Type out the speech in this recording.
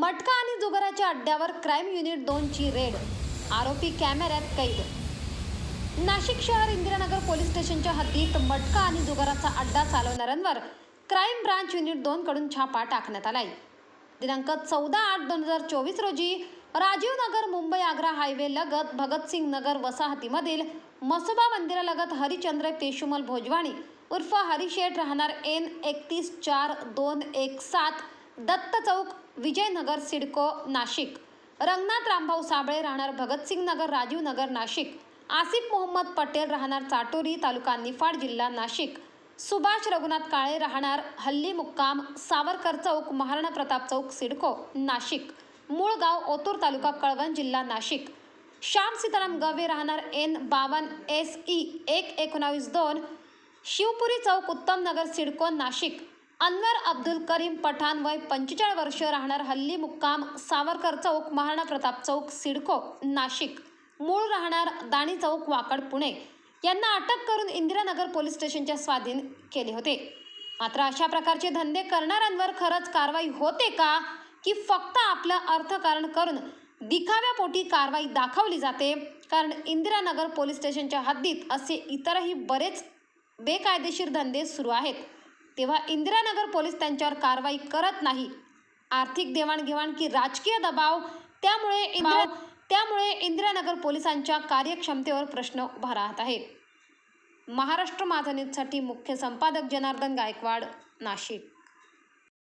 मटका आणि जुगाराच्या अड्ड्यावर क्राईम युनिट दोनची रेड आरोपी कॅमेऱ्यात कैद. नाशिक शहर इंदिरानगर पोलीस स्टेशनच्या हद्दीत मटका आणि जुगाराचा अड्डा चालवणाऱ्यांवर क्राईम ब्रांच युनिट दोन कडून छापा टाकण्यात आलाय. दिनांक चौदा आठ दोन हजार चोवीस रोजी राजीव नगर मुंबई आग्रा हायवे लगत भगतसिंग नगर वसाहतीमधील मसोबा मंदिरालगत हरिचंद्र पेशुमल भोजवाणी उर्फ हरिशेठ राहणार एन एकतीस चार दोन एक सात दत्त चौक विजयनगर सिडको नाशिक. रंगनाथ रामभाऊ साबळे राहणार भगतसिंग नगर राजीव नगर नाशिक. आसिफ मोहम्मद पटेल राहणार चाटोरी तालुका निफाड जिल्हा नाशिक. सुभाष रघुनाथ काळे राहणार हल्ली मुक्काम सावरकर चौक महाराणा प्रताप चौक सिडको नाशिक. मूळ गाव ओतूर तालुका कळवण जिल्हा नाशिक. श्याम सीताराम गवे राहणार एन बावन एस ई एक एकोणावीस दोन. शिवपुरी चौक उत्तम नगर सिडको नाशिक. अनवर अब्दुल करीम पठाण वय पंचेचाळीस वर्ष राहणार हल्ली मुक्काम सावरकर चौक महाराणा प्रताप चौक सिडको नाशिक. मूळ राहणार दाणी चौक वाकड पुणे. यांना अटक करून इंदिरानगर पोलीस स्टेशनच्या स्वाधीन केले होते. मात्र अशा प्रकारचे धंदे करणाऱ्यांवर खरंच कारवाई होते का? की फक्त आपलं अर्थकारण करून दिखाव्यापोटी कारवाई दाखवली जाते? कारण इंदिरानगर पोलीस स्टेशनच्या हद्दीत असे इतरही बरेच बेकायदेशीर धंदे सुरू आहेत. तेव्हा इंदिरानगर पोलीस त्यांच्यावर कारवाई करत नाही. आर्थिक देवाणघेवाण की राजकीय दबाव त्यामुळे इंदिरा त्यामुळे इंदिरानगर पोलिसांच्या कार्यक्षमतेवर प्रश्न उभा राहत आहे महाराष्ट्र माझा न्यूजसाठी मुख्य संपादक जनार्दन गायकवाड नाशिक.